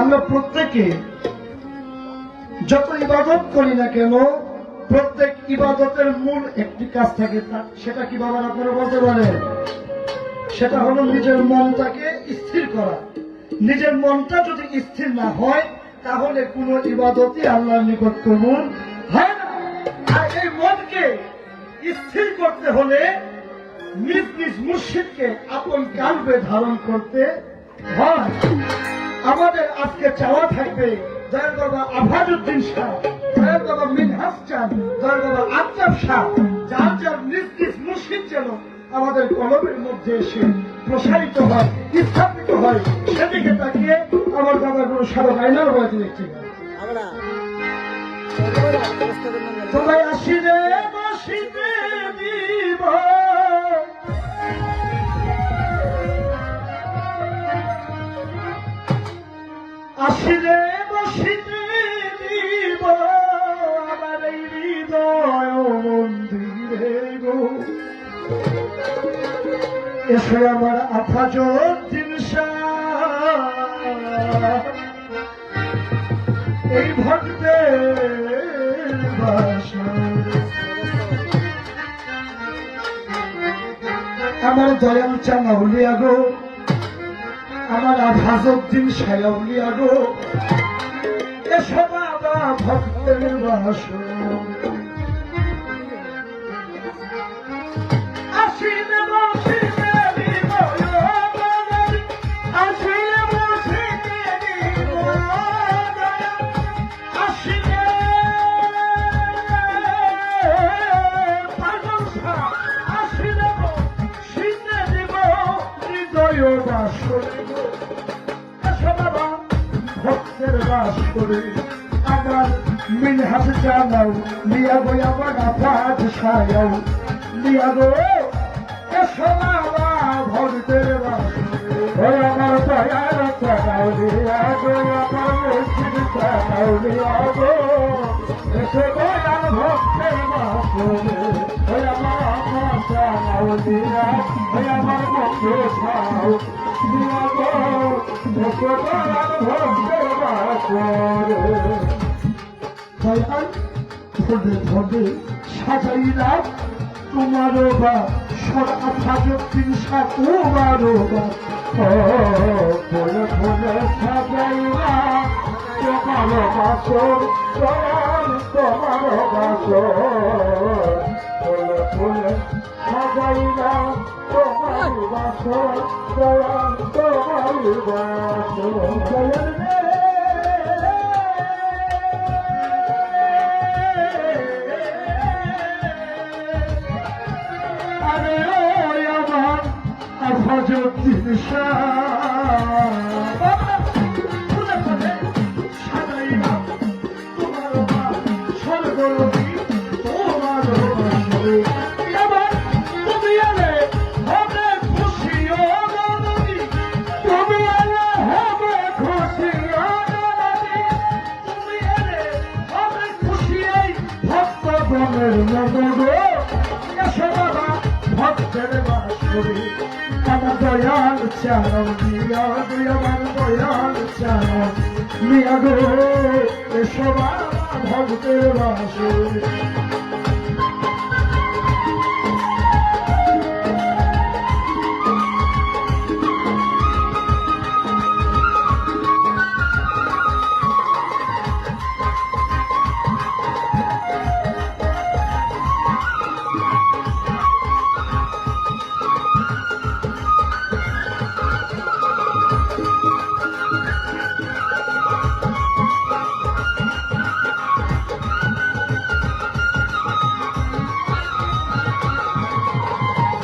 আমরা প্রত্যেকে যত ইবাদত করি না কেন, প্রত্যেক ইবাদতের মূল একটি কাজ থাকে সেটা কি বাবার আপনারা বলতে পারেন? সেটা হলো নিজের মনটাকে স্থির করা। নিজের মনটা যদি স্থির না হয়, তাহলে কোন ইবাদতই আল্লাহর নিকট কবুল হয় না। আর এই মনকে স্থির করতে হলে নিজ নিজ মুর্শিদকে আপন কালবে ধারণ করতে হয়। আমাদের আজকে চাওয়া থাকবে দয়াল বাবা আফাজুদ্দিন শাহ দয়াল বাবা মিনহাস চান দয়াল বাবা আফতাব শাহ যার যার নিজ নিজ মুর্শিদ যেন আমাদের কলমের মধ্যে এসে প্রসারিত হয় স্থাপিত হয় সেদিকে তাকিয়ে আমার বাবা কোনো সারা আইনার বাজি দেখছি না আমরা তোমায় আসিরে বসিতে দিব আমার এই হৃদয় মন্দিরে গো। এসে আমার আফাজ এই ভক্তের বাসা। আমার দয়াল চাঙ্গাউলিয়া গো। আমার আভাজউদ্দিন সায়াউলিয়া গো এসব বাবা ভক্তের বাস গো আমার আফাজ সায়াও। লিয়া গো, এসো বাবা ভক্তের বাস। ওই আমার দয়ার চাও লিয়া গো, আমার মুর্শিদ চাও লিয়া গো। এসো দয়াল ভক্তের বাস। করে ওই আমার আমার চাও লিয়া ওই আমার বন্ধু চাও লিয়া গো, এসো দয়াল ভক্তের বাস। দয়াল ধরে ধরে সাজাইলাম তোমারও বা সরা সাজকিন তোমারও বা বলে বলে সাজাইলাম তোমারও বাসর সাজাইলাম তোমার তোমার বাসর আফাজুদ্দিন শাহ ফুলে ফুলে সাজাইলাম আমার দয়াল চালম মিয়া দুই আমার দয়াল চালম মিয়া গো এসো ভক্তের বাসরে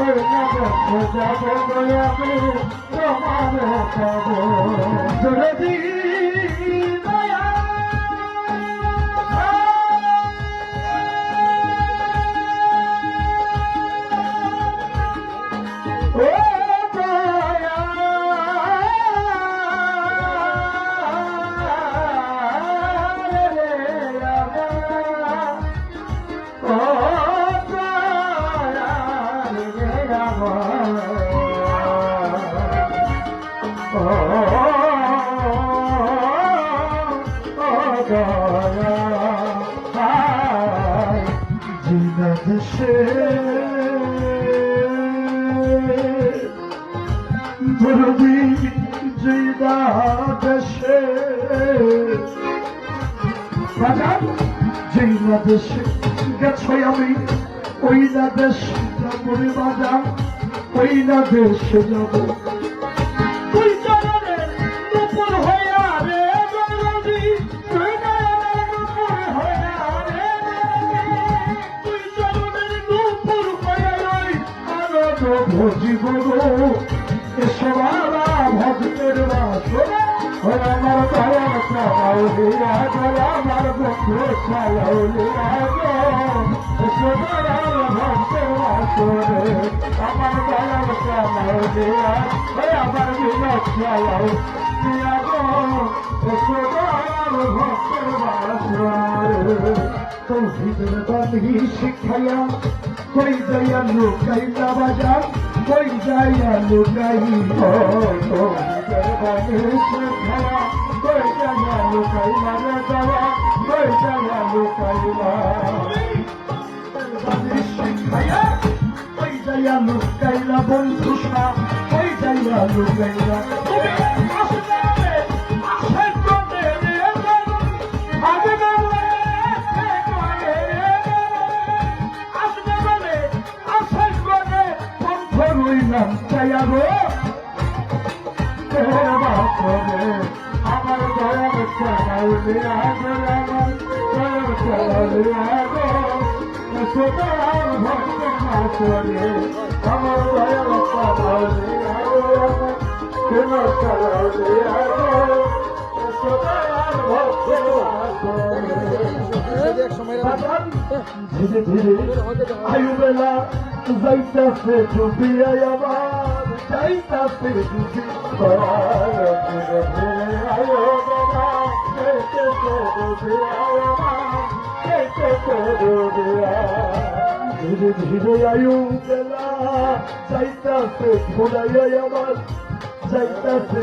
ওই না দেশে দুর্দি জিদা দেশে জিনা দেশে গেছো আমি ওই না দেশ যাব রে বাজার ওই না দেশে যাব ভজিব গো এসবারা ভক্তের বাসনা। ওই আমার দয়াল চালাও লিয়া গো আমার বন্ধু চালাও লিয়া গো এসবারা ভক্তের বাসনে। আমার দয়াল চালাও লিয়া ওই আমার বিনোদ চালাও লিয়া গো এসবারা ভক্তের বাসনে। তৌহিদের বাণী শিখাইয়া কই যাইয়া লুকাইলা বাজার কই যাইয়া লুকাই কই যাইয়া লুকাইলা রে যাওয়া কই যাইয়া বাণী শিখাইয়া কই যাইয়া লুকাইলা বন্ধু কই যাইয়া লুকাইলা আমার দয়াল গো আমার দয়াল গো সোনার ভক্ত মাসরে আমার দয়াল চালাও লিয়া গো আমার সোনার চালাও লিয়া ধীরে ধীরে আয়ুবেলা যাইতাছে ডুবিয়া আমার, যাইতাছে ডুবি ধীরে ধীরে আয়ো আয়ুবেলা যাইতাছে ভুলাইয়া আমার, যাইতাছে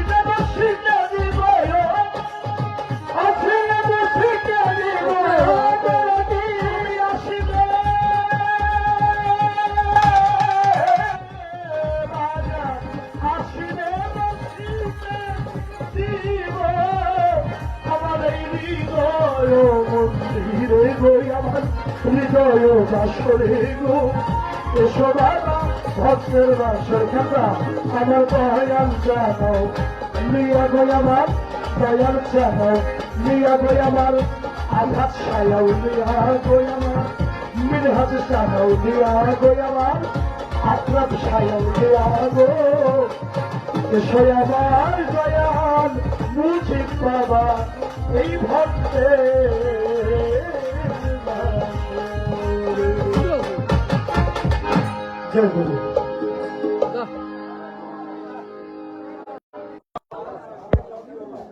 বাসরে গো এসো বাবা ভক্তের বাসর খাতা আমার দয়াল জানাও লিয়া গো আমার দয়াল জানাও লিয়া গো আমার আঘাত সায়াও লিয়া গো আমার মিনহাজ জানাও লিয়া গো আমার আক্রাম সায়াও এই そうい。